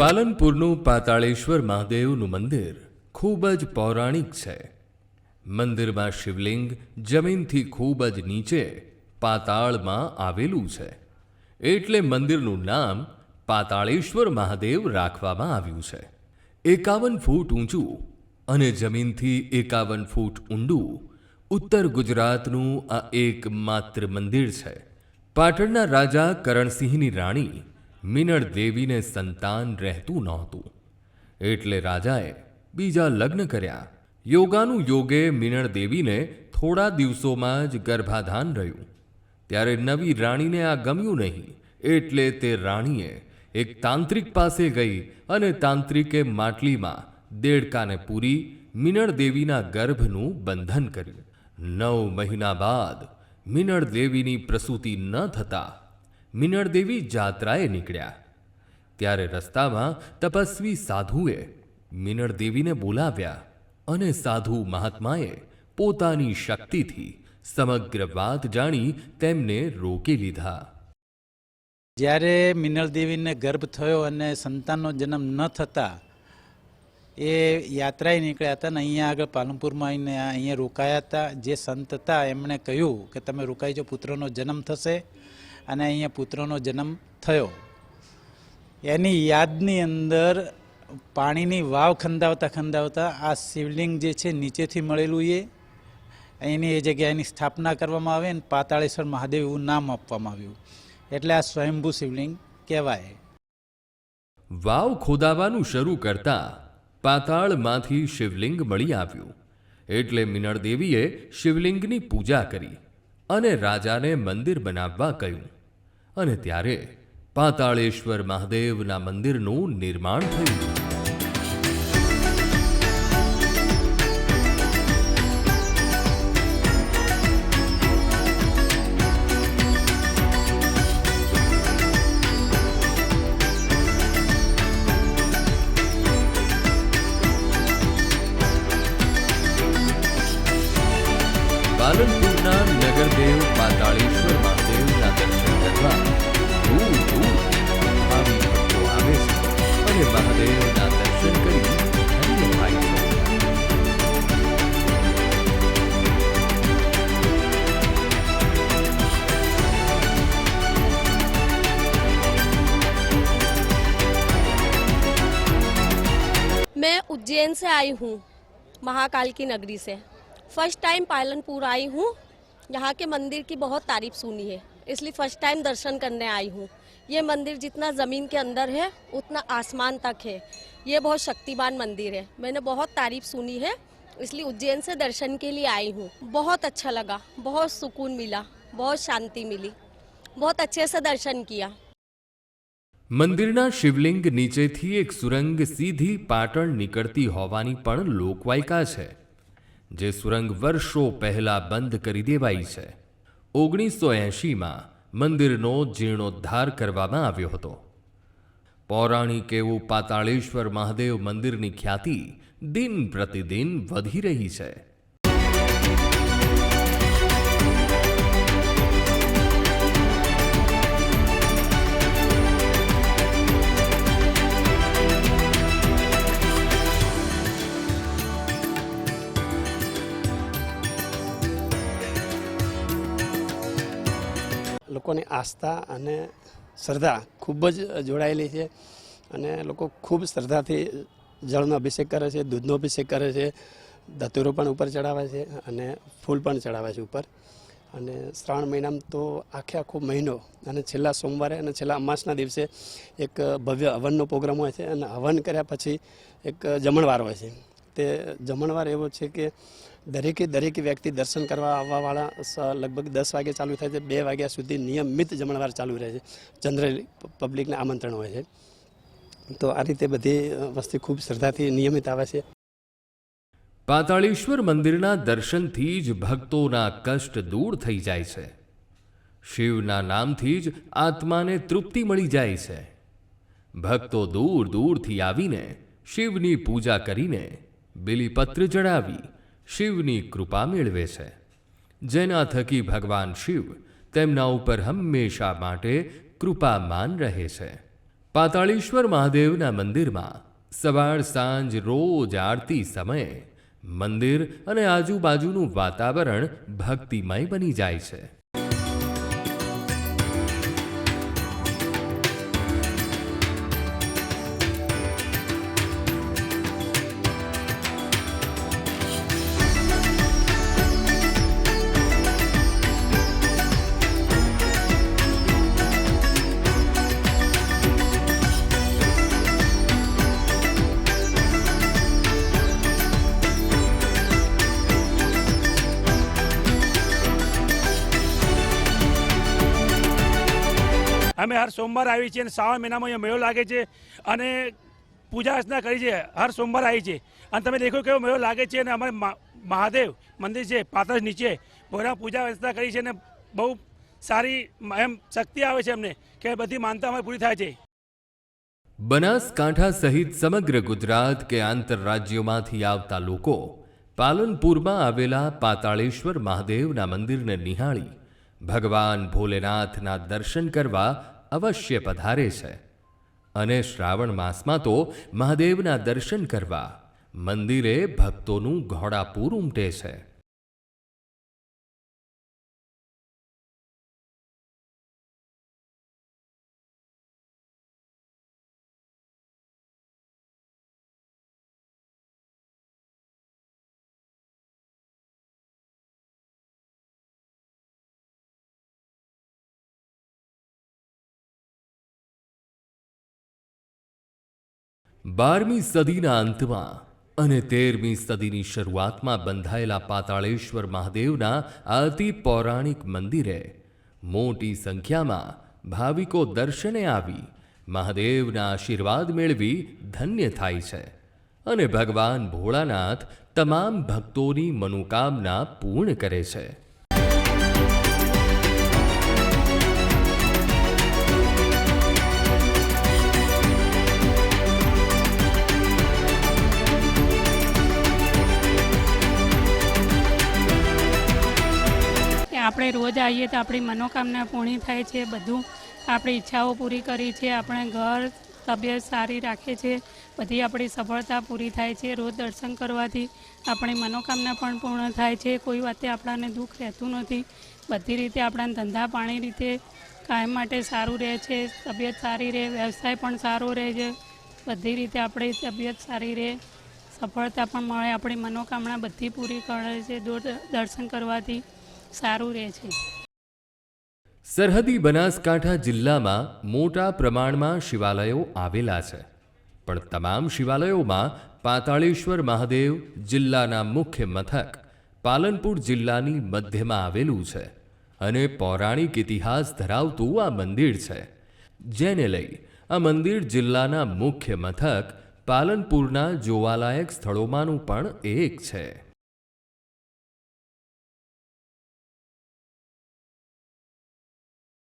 પાલનપુરનું પાતાળેશ્વર મહાદેવનું મંદિર ખૂબ જ પૌરાણિક છે. મંદિરમાં શિવલિંગ જમીનથી ખૂબ જ નીચે પાતાળમાં આવેલું છે. એટલે મંદિરનું નામ પાતાળેશ્વર મહાદેવ રાખવામાં આવ્યું છે. એકાવન ફૂટ ઊંચું અને જમીનથી એકાવન ફૂટ ઊંડું ઉત્તર ગુજરાતનું આ એકમાત્ર મંદિર છે. પાટણના રાજા કરણસિંહની રાણી મિનળ દેવીને સંતાન રહેતું નહોતું. એટલે રાજાએ બીજા લગ્ન કર્યા. યોગાનું યોગે મિનળ દેવીને થોડા દિવસોમાં જ ગર્ભાધાન રહ્યું. ત્યારે નવી રાણીને આ ગમ્યું નહીં, એટલે તે રાણીએ એક તાંત્રિક પાસે ગઈ અને તાંત્રિકે માટલીમાં દેડકાને પૂરી મિનળ દેવીના ગર્ભનું બંધન કર્યું. નવ મહિના બાદ મિનળ દેવીની પ્રસૂતિ ન થતાં મિનળ દેવી જાત્રાએ નીકળ્યા. ત્યારે રસ્તામાં તપસ્વી સાધુએ મિનળદેવીને બોલાવ્યા અને સાધુ મહાત્માએ પોતાની શક્તિથી સમગ્ર વાત જાણી તેમને રોકી લીધા. જ્યારે મિનળદેવીને ગર્ભ થયો અને સંતાનનો જન્મ ન થતા એ યાત્રાએ નીકળ્યા હતા ને અહીંયા આગળ પાલનપુરમાં આવીને અહીંયા રોકાયા હતા. જે સંત હતા, એમણે કહ્યું કે તમે રોકાઈ જો પુત્રનો જન્મ થશે. અને અહીંયા પુત્રનો જન્મ થયો. એની યાદની અંદર પાણીની વાવ ખંદાવતા ખંદાવતા આ શિવલિંગ જે છે નીચેથી મળેલું એ એની એ જગ્યાએ એની સ્થાપના કરવામાં આવે અને પાતાળેશ્વર મહાદેવ એવું નામ આપવામાં આવ્યું. એટલે આ સ્વયંભૂ શિવલિંગ કહેવાય. વાવ ખોદાવાનું શરૂ કરતા પાતાળમાંથી શિવલિંગ મળી આવ્યું. એટલે મિનળ દેવીએ શિવલિંગની પૂજા કરી અને રાજાને મંદિર બનાવવા કહ્યું. અને ત્યારે પાતાળેશ્વર મહાદેવના મંદિરનું નિર્માણ થયું. उज्जैन से आई हूँ, महाकाल की नगरी से। फ़र्स्ट टाइम पालनपुर आई हूँ, यहाँ के मंदिर की बहुत तारीफ़ सुनी है। इसलिए फ़र्स्ट टाइम दर्शन करने आई हूँ। ये मंदिर जितना ज़मीन के अंदर है, उतना आसमान तक है। ये बहुत शक्तिमान मंदिर है। मैंने बहुत तारीफ़ सुनी है, इसलिए उज्जैन से दर्शन के लिए आई हूँ। बहुत अच्छा लगा, बहुत सुकून मिला, बहुत शांति मिली। बहुत अच्छे से दर्शन किया। મંદિરના શિવલિંગ નીચેથી એક સુરંગ સીધી પાટણ નીકળતી હોવાની પણ લોકવાયકા છે, જે સુરંગ વર્ષો પહેલા બંધ કરી દેવાઈ છે. ઓગણીસો એંશીમાં મંદિરનો જીર્ણોદ્ધાર કરવામાં આવ્યો હતો. પૌરાણિક એવું પાતાળેશ્વર મહાદેવ મંદિરની ખ્યાતિ દિન પ્રતિદિન વધી રહી છે. લોકોની આસ્થા અને શ્રદ્ધા ખૂબ જ જોડાયેલી છે અને લોકો ખૂબ શ્રદ્ધાથી જળનો અભિષેક કરે છે, દૂધનો અભિષેક કરે છે, ધતુરો પણ ઉપર ચડાવે છે અને ફૂલ પણ ચડાવે છે ઉપર. અને શ્રાવણ મહિનામાં તો આખે આખો મહિનો અને છેલ્લા સોમવારે અને છેલ્લા અમાસના દિવસે એક ભવ્ય હવનનો પ્રોગ્રામ હોય છે અને હવન કર્યા પછી એક જમણવાર હોય છે. તે જમણવાર એવો છે કે દરેકે દરેક વ્યક્તિ દર્શન કરવા આવવાવાળા લગભગ દસ વાગે ચાલુ થાય છે, બે વાગ્યા સુધી નિયમિત જમણવાર ચાલુ રહે છે. જનરલી પબ્લિકને આમંત્રણ હોય છે. તો આ રીતે બધી વસ્તી ખૂબ શ્રદ્ધાથી નિયમિત આવે છે. પાતાળેશ્વર મંદિરના દર્શનથી જ ભક્તોના કષ્ટ દૂર થઈ જાય છે. શિવના નામથી જ આત્માને તૃપ્તિ મળી જાય છે. ભક્તો દૂર દૂરથી આવીને શિવની પૂજા કરીને બિલીપત્ર ચડાવી શિવની કૃપા મેળવે છે. જેના થકી ભગવાન શિવ તેમના ઉપર હંમેશા માટે કૃપામાન રહે છે. પાતાળેશ્વર મહાદેવના મંદિરમાં સવાર, સાંજ, રોજ આરતી સમયે મંદિર અને આજુબાજુનું વાતાવરણ ભક્તિમય બની જાય છે. હર સોમવાર આવી છે અને શ્રાવણ મહિનામાં અહીંયા મેળો લાગે છે અને પૂજા અર્ચના કરી છે. હર સોમવાર આવી છે. અને તમે દેખો કેવો મેળો લાગે છે અને અમારે મહાદેવ મંદિર છે, પાતળ નીચે ભોરા પૂજા અર્ચના કરી છે અને બહુ સારી એમ શક્તિ આવે છે અમને કે બધી માનતા અમારી પૂરી થાય છે. બનાસકાંઠા સહિત સમગ્ર ગુજરાત કે આંતરરાજ્યોમાંથી આવતા લોકો પાલનપુરમાં આવેલા પાતાળેશ્વર મહાદેવના મંદિરને નિહાળી ભગવાન ભોલેનાથના દર્શન કરવા અવશ્ય પધારે છે. અને શ્રાવણ માસમાં તો મહાદેવના દર્શન કરવા મંદિરે ભક્તોનું ઘોડાપૂર ઉમટે છે. બારમી સદીના અંતમાં અને તેરમી સદીની શરૂઆતમાં બંધાયેલા પાતાળેશ્વર મહાદેવના અતિ પૌરાણિક મંદિરે મોટી સંખ્યામાં ભાવિકો દર્શને આવી, મહાદેવના આશીર્વાદ મેળવી ધન્ય થાય છે અને ભગવાન ભોળાનાથ તમામ ભક્તોની મનોકામના પૂર્ણ કરે છે. આપણે રોજ આવીએ તો આપણી મનોકામના પૂર્ણ થાય છે, બધું આપણી ઈચ્છાઓ પૂરી કરી છે, આપણે ઘર, તબિયત સારી રાખે છે, બધી આપણી સફળતા પૂરી થાય છે, રોજ દર્શન કરવાથી આપણી મનોકામના પણ પૂર્ણ થાય છે, કોઈ વાતે આપણાને દુઃખ રહેતું નથી, બધી રીતે આપણા ધંધા પાણી રીતે કાયમ માટે સારું રહે છે, તબિયત સારી રહે, વ્યવસાય પણ સારો રહે છે, બધી રીતે આપણી તબિયત સારી રહે, સફળતા પણ મળે, આપણી મનોકામના બધી પૂરી કરે છે, દૂર દર્શન કરવાથી. સારું રહે છે. સરહદી બનાસકાંઠા જિલ્લામાં મોટા પ્રમાણમાં શિવાલયો આવેલા છે. પણ તમામ શિવાલયોમાં પાતાળેશ્વર મહાદેવ જિલ્લાના મુખ્ય મથક પાલનપુર જિલ્લાની મધ્યમાં આવેલું છે અને પૌરાણિક ઇતિહાસ ધરાવતું આ મંદિર છે. જેને લઈ આ મંદિર જિલ્લાના મુખ્ય મથક પાલનપુરના જોવાલાયક સ્થળોમાંનું પણ એક છે.